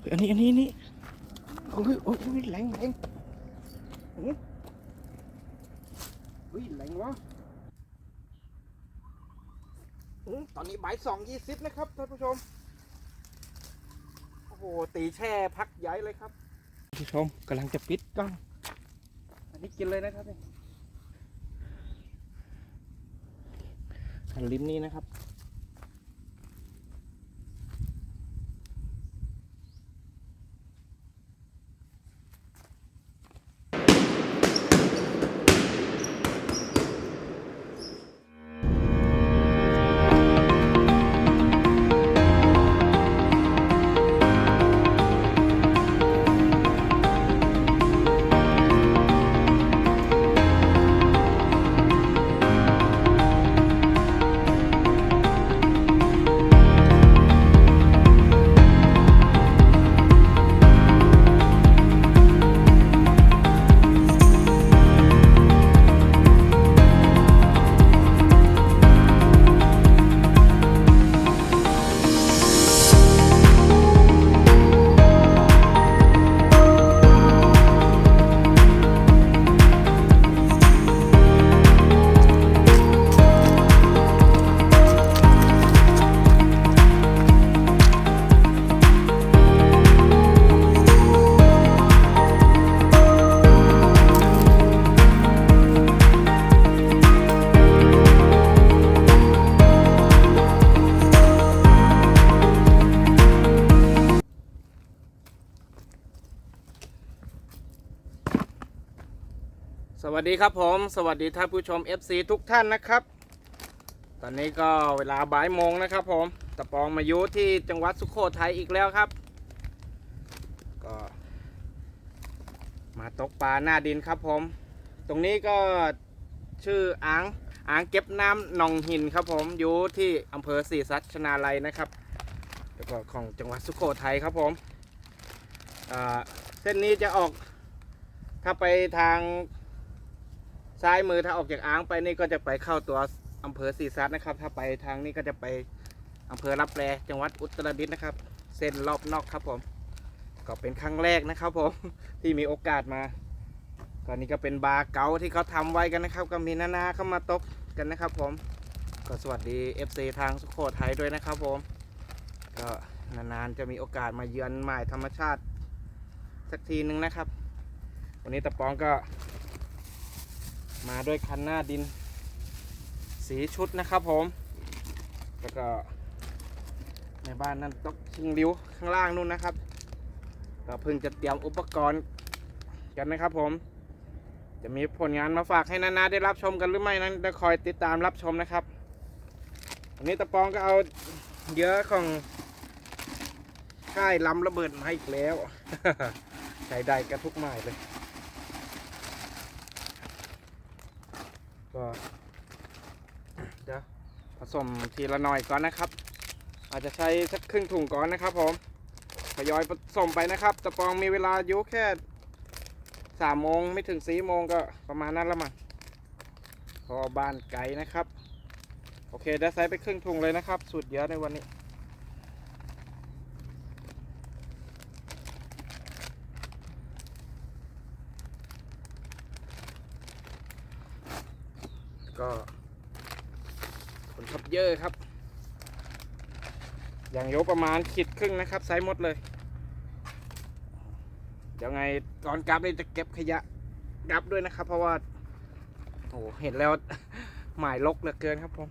เฮ้ยอันนี้อันนี้อันนี้โอ้ยโอ้ยโอ้ยแรงแรงเฮ้ยเฮ้ยแรงวะอืมตอนนี้บ่ายสองยี่สิบนะครับท่านผู้ชม โอ้โห ตีแช่พักใหญ่เลยครับท่านผู้ชมกำลังจะปิดกล้อง อันนี้กินเลยนะครับเนี่ยอันลิ้นนี้นะครับ วัสดีครับผม สวัสดีท่านผู้ชม FC ทุกท่านนะครับ ตอนนี้ก็เวลาบ่ายโมงนะครับผมตะปองมายุที่จังหวัดสุโขทัยอีกแล้วครับ ก็มาตกปลาหน้าดินครับผม ตรงนี้ก็ชื่ออ่างอ่างเก็บน้ำหนองหินครับผมอยู่ที่อำเภอศรีสัชนาลัยนะครับแล้วก็ของจังหวัดสุโขทัยครับผมเส้นนี้จะออกถ้าไปทาง ซ้ายมือถ้าออกจากอ่างไปนี่ก็จะไปเข้าตัวอำเภอศรีสัตนะครับ ถ้าไปทางนี้ก็จะไปอำเภอรับแลจังหวัดอุตรดิตถ์นะครับ เส้นรอบนอกครับผม ก็เป็นครั้งแรกนะครับผมที่มีโอกาสมาก็นี่ก็เป็นบาร์เก๋าที่เขาทำไว้กันนะครับ ก็มีนานาเข้ามาตกกันนะครับผม ก็สวัสดี FC ทางสุโขทัยด้วยนะครับผม ก็นานๆจะมีโอกาสมาเยือนหมายธรรมชาติสักทีนึงนะครับ วันนี้ตะปองก็ มาด้วยคันหน้าดิน สีชุดนะครับผม แล้วก็ในบ้านนั่นตอกชิงริ้วข้างล่างนู่นนะครับก็เพิ่งจะเตรียมอุปกรณ์กันนะครับผม จะมีผลงานมาฝากให้นานาได้รับชมกันหรือไม่นั้นจะคอยติดตามรับชมนะครับวันนี้ตะปองก็เอาเยอะของค่ายลำระเบิดมาให้อีกแล้ว ใช้ได้กันทุกหมายเลย ก็เดี๋ยวผ สมทีละหน่อยก่อนนะครับ อาจจะใช้สักครึ่งถุงก่อนนะครับผมทยอยผสมไปนะครับตะปองมีเวลาอยู่แค่สามโมงไม่ถึงสี่โมงก็ประมาณนั้นละมั้งพอบ้านไกลนะครับ โอเคได้ใส่ไปครึ่งถุงเลยนะครับ สุดเยอะในวันนี้ก็ ผลทับเยอะครับ อย่างโยประมาณขีดครึ่งนะครับไซส์หมดเลยเดี๋ยวไงก่อนกลับเลยจะเก็บขยะกลับด้วยนะครับ เพราะว่าโอ้โหเห็นแล้วหมายลกเหลือเกินครับผม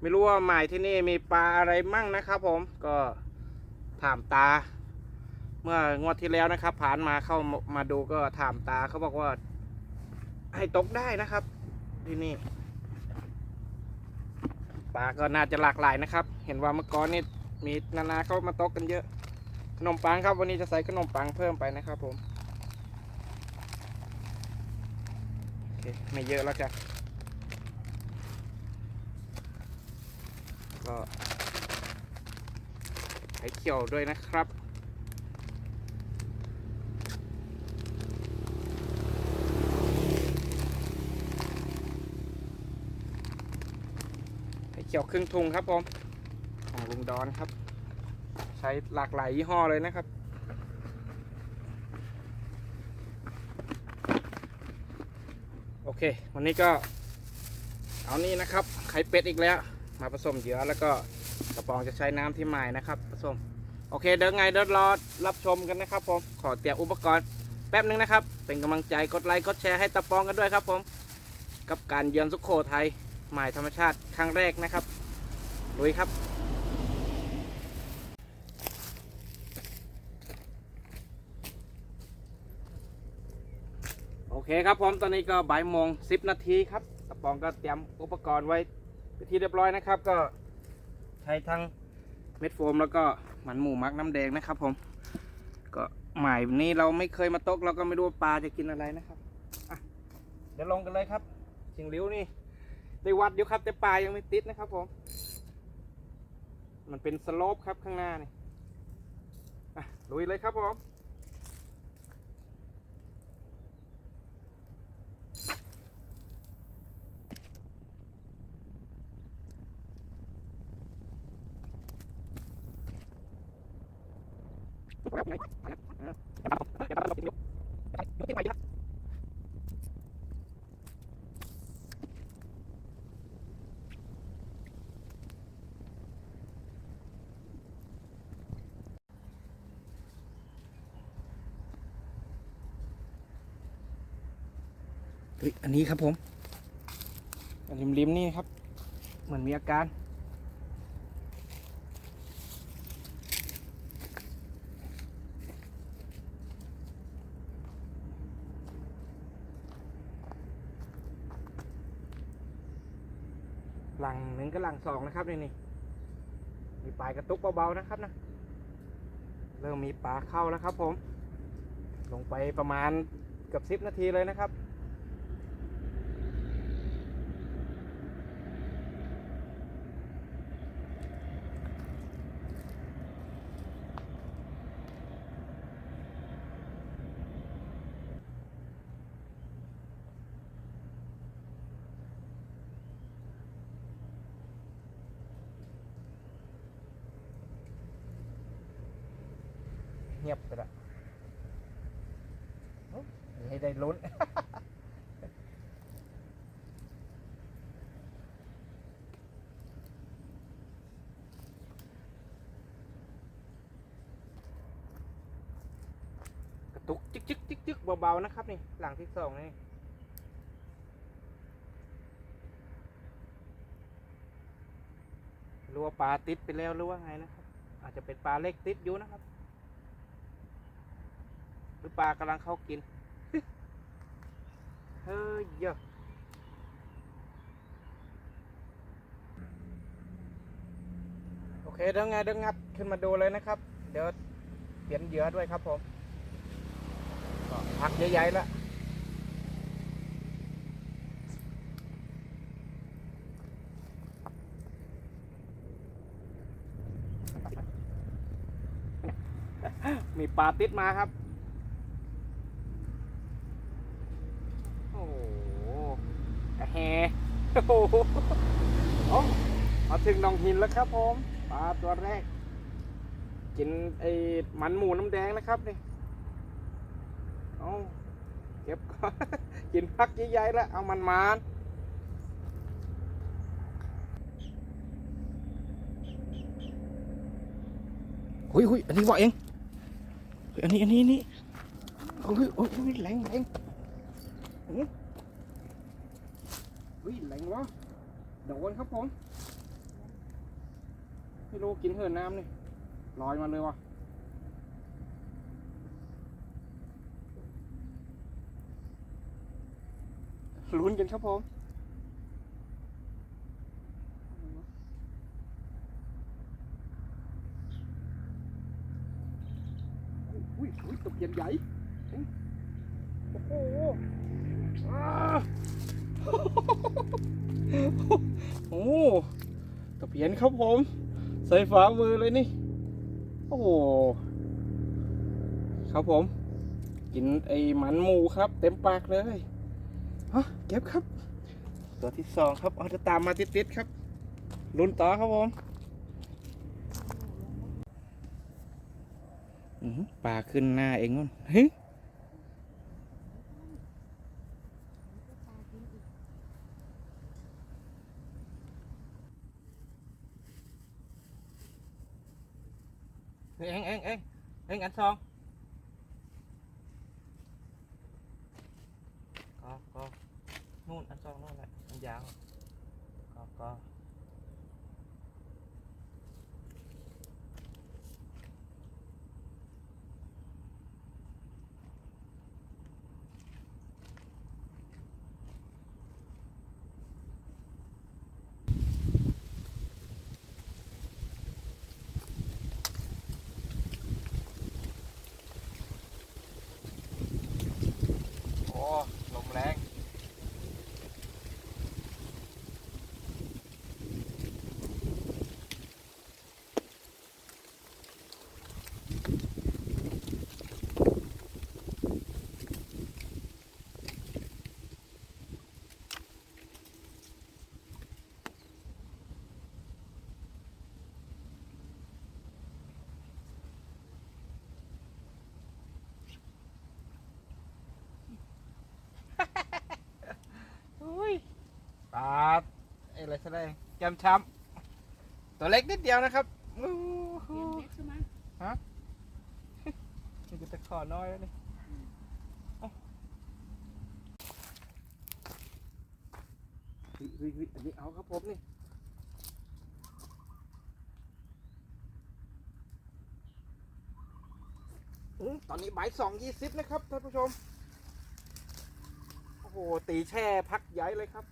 ไม่รู้ว่าหมายที่นี่มีปลาอะไรมั่งนะครับ ผมก็ถามตา เมื่องวดที่แล้วนะครับ ผ่านมาเข้ามาดูก็ถามตาเขาบอกว่า ให้ตกได้นะครับ ที่นี่ปลาก็น่าจะหลากหลายนะครับ เห็นว่าเมื่อก่อนนี่มีนานาเข้ามาตกกันเยอะ ขนมปังครับวันนี้จะใส่ขนมปังเพิ่มไปนะครับผมโอเคไม่เยอะแล้วจ้ะก็ไข่เขียวด้วยนะครับ ข่เขียวครึ่งทุงครับผมของลุงดอนครับ ใช้หลากหลายยี่ห้อเลยนะครับ โอเค วันนี้ก็ เอานี่นะครับไข่เป็ดอีกแล้ว มาผสมเหยื่อแล้วก็กระป๋องจะใช้น้ำที่ใหม่นะครับผสมโอเคเดี๋ยวไงเดี๋ยวรอรับชมกันนะครับผมขอเตรียมอุปกรณ์แป๊บนึงนะครับ เป็นกำลังใจกดไลค์กดแชร์ให้ตะปองกันด้วยครับผม กับการเยือนสุขโขทัย หมายธรรมชาติครั้งแรกนะครับลุยครับ โอเคครับผมตอนนี้ก็บ่ายโมงสิบนาทีครับตะปองก็เตรียมอุปกรณ์ไว้เป็นที่เรียบร้อยนะครับ ก็ใช้ทั้งเม็ดโฟมแล้วก็หมันหมูมักน้ำแดงนะครับผม ก็หมายนี้เราไม่เคยมาตกเราก็ไม่รู้ว่าปลาจะกินอะไรนะครับเดี๋ยวลงกันเลยครับชิงริ้วนี่ ได้วัดอยู่ครับ แต่ปลายยังไม่ติดนะครับผม มันเป็นสโลปครับข้างหน้านี่ลุยเลยครับผม ฮ้ยอันนี้ครับผมอันริมริมๆนี่ครับ เหมือนมีอาการ หลังหนึ่งกับหลังสองนะครับนี่นี่มีปลายกระตุกเบาๆนะครับนะเริ่มมีปลาเข้าแล้วครับผม ลงไปประมาณเกือบสิบนาทีเลยนะครับ เงียบไปละโอ้ยให้ได้ลุ้น กระตุกจึกจึกจึกจึกเบาๆนะครับนี่ หลังที่สองนี่หรือว่าปลาติดไปแล้วหรือว่าไงนะครับ อาจจะเป็นปลาเล็กติดอยู่นะครับ หรือปลากำลังเข้ากิน เฮ้ยเยอะโอเคเดี๋ยวไงเดี๋ยวงัดขึ้นมาดูเลยนะครับ เดี๋ยวเปลี่ยนเหยื่อด้วยครับผมก็พักใหญ่ๆแล้วมีปลาติดมาครับ โอ้โหแฮ โอ้โหเอามาถึงหนองหินแล้วครับผมปลาตัวแรก กินไอ้มันหมูน้ำแดงนะครับนี่เอาเก็บก่อนกินพักใหญ่ๆแล้ว เอามันมานหุยหุยอันนี้บอกเองอันนี้อันนี้อันนี้โอ้ยโอ้ยโอ้ยแรงแรง วิ่งแรงวะโดนครับผมไม่รู้กินเหินน้ำนี่ลอยมาเลยวะลุ้นกันครับผมอุ้ยอุ้ยตกเย็นใหญ่ โอ้โหอ้า โอ้ตะเพียนครับผม ใส่ฝามือเลยนี่ โอ้โหครับผม กินไอ้หมันหมูครับ เต็มปากเลยฮะเก็บครับ ตัวที่สองครับเอาจะตามมาติดๆครับลุ้นต่อครับผมอื้อหือปลาขึ้นหน้าเองนู่นเฮ้ยเฮ้ยเอ็งเอ็งเอ็ง เอ็งอันสองก็ก็นู่นอันสองนู่นแหละอันยาวก็ก็ โอ้ ลมแรง อุ้ ยปลาอะไรแสดงแกมช้ำตัวเล็กนิดเดียวนะครับอู้หูเล็กใช่ไหมนี่ก็ตะขอน้อยแล้วนี่เอ้าเฮ้ยเฮ้ยเฮ้ยอันนี้เอาครับผมนี่อืมตอนนี้บ่ายสองยี่สิบนะครับท่านผู้ชม โอ้โหตีแช่พักใหญ่เลยครับ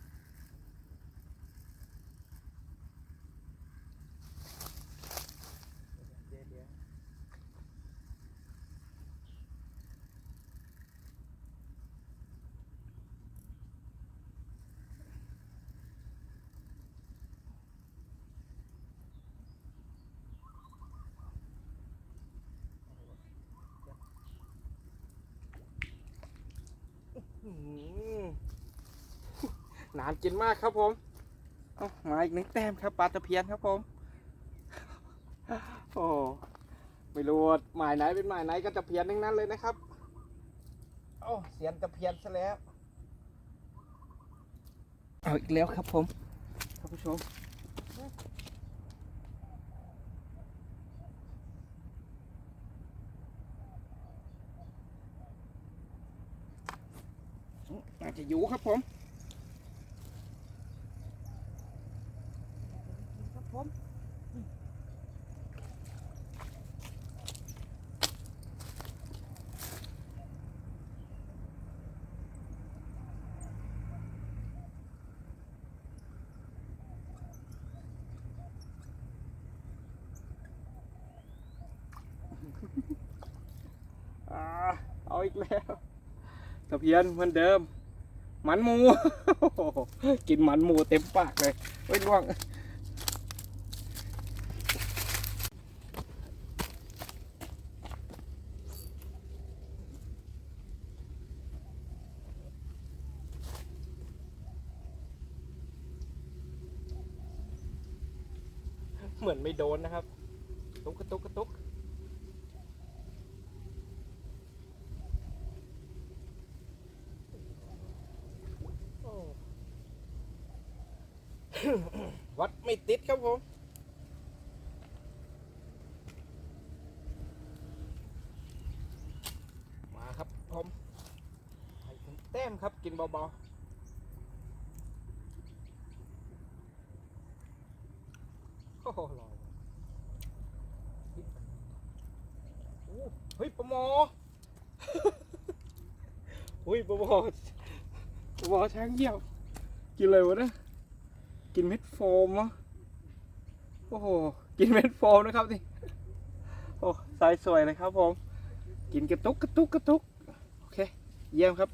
เหือน้ำกินมากครับผมเอามาอีกหนึ่งแต้มครับปลาตะเพียนครับผม โอ้ไม่รู้หมายไหนเป็นหมายไหนก็ตะเพียนทั้งนั้นเลยนะครับโอ้เสียนตะเพียนซะแล้วเอาอีกแล้วครับผมท่านผู้ชมน่าจะอยู่ครับผม ครับผม อ่าเอีกแล้วตะเพียนเหมือนเดิมมันหมู กินมันหมูเต็มปากเลยเฮ้ยล่วงเหมือนไม่โดนนะครับ ตุ๊กตุกกตุก โอ้ วัดไม่ติดครับ ผม มาครับผมให้ถึงแต้มครับกินเบาๆโอ้โหลอยโอ้เฮ้ยปลาหมออุ้ยปลาหมอวอช้างเหยียบกินเลยวะเนี่ยกินเม็ดโฟมวะ โอ้โห กินเม็ดโฟมนะครับนี่โอ้สายสวยเลยครับผม กินกระตุกกระตุกกระตุก โอเค เยี่ยมครับ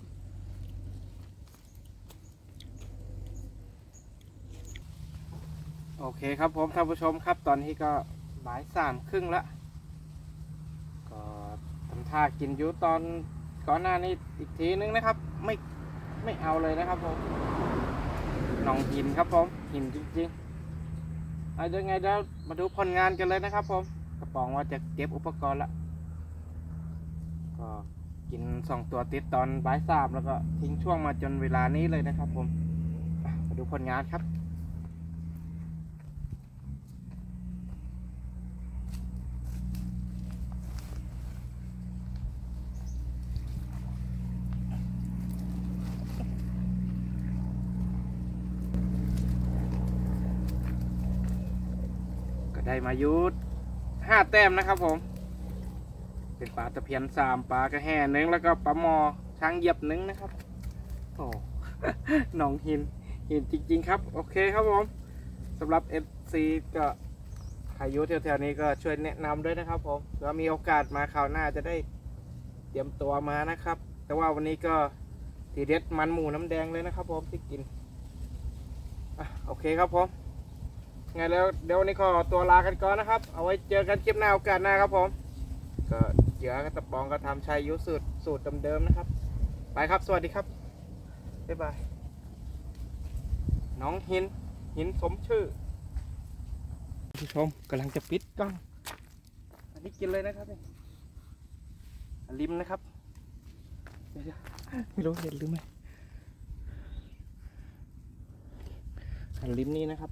โอเคครับผมท่านผู้ชมครับตอนนี้ก็บ่ายสามครึ่งละก็ทำท่ากินอยูตอนก่อนหน้านี้อีกทีนึงนะครับ ไม่ไม่เอาเลยนะครับผมหนองหินครับผมหินจริงๆ อาเดี๋ยวไงเดี๋ยวมาดูผลงานกันเลยนะครับผมกระป๋องว่าจะเก็บอุปกรณ์ละก็กินสองตัวติดตอนบ่ายสามแล้วก็ทิ้งช่วงมาจนเวลานี้เลยนะครับผมมาดูผลงานครับ ได้มายุดห้าแต้มนะครับผม เป็นปลาตะเพียนสามปลากระแห่หนึ่งแล้วก็ปลาหมอช้างเหยียบหนึ่งนะครับโอ้หนองหินหินจริง ๆ ครับ โอเคครับผมสำหรับ FC ก็ใครอยุแถวๆนี้ก็ช่วยแนะนำด้วยนะครับผมเผื่อมีโอกาสมาคราวหน้าจะได้เตรียมตัวมานะครับ แต่ว่าวันนี้ก็ทีเด็ดมันหมูน้ำแดงเลยนะครับผมที่กินอะโอเคครับผม ไงแล้วเดี๋ยววันนี้ขอตัวลากันก่อนนะครับ เอาไว้เจอกันคลิปหน้าโอกาสหน้าครับผม ก็เหยื่อกับตะปองก็ทำชัยยุสูตรสูตรเดิมๆนะครับ ไปครับสวัสดีครับ บ๊ายบาย น้องหิน หินสมชื่อผู้ชมกำลังจะปิดกล้อง อันนี้กินเลยนะครับนี่อันริมนะครับ ไม่รู้เห็นหรือไม่อันริมนี้นะครับ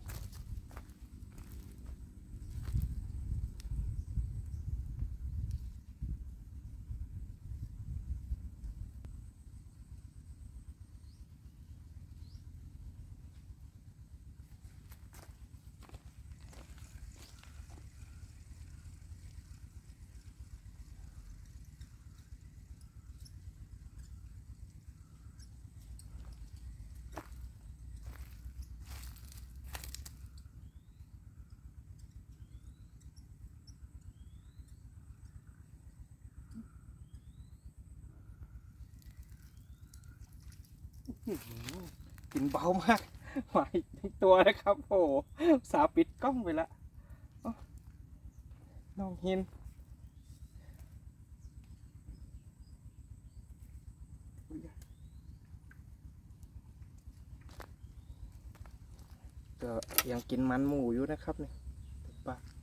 กินเบามากมาอีกตัวนะครับโอ้สาปิดกล้องไปละน้องหินก็ยังกินมันหมูอยู่นะครับเนี่ยปาก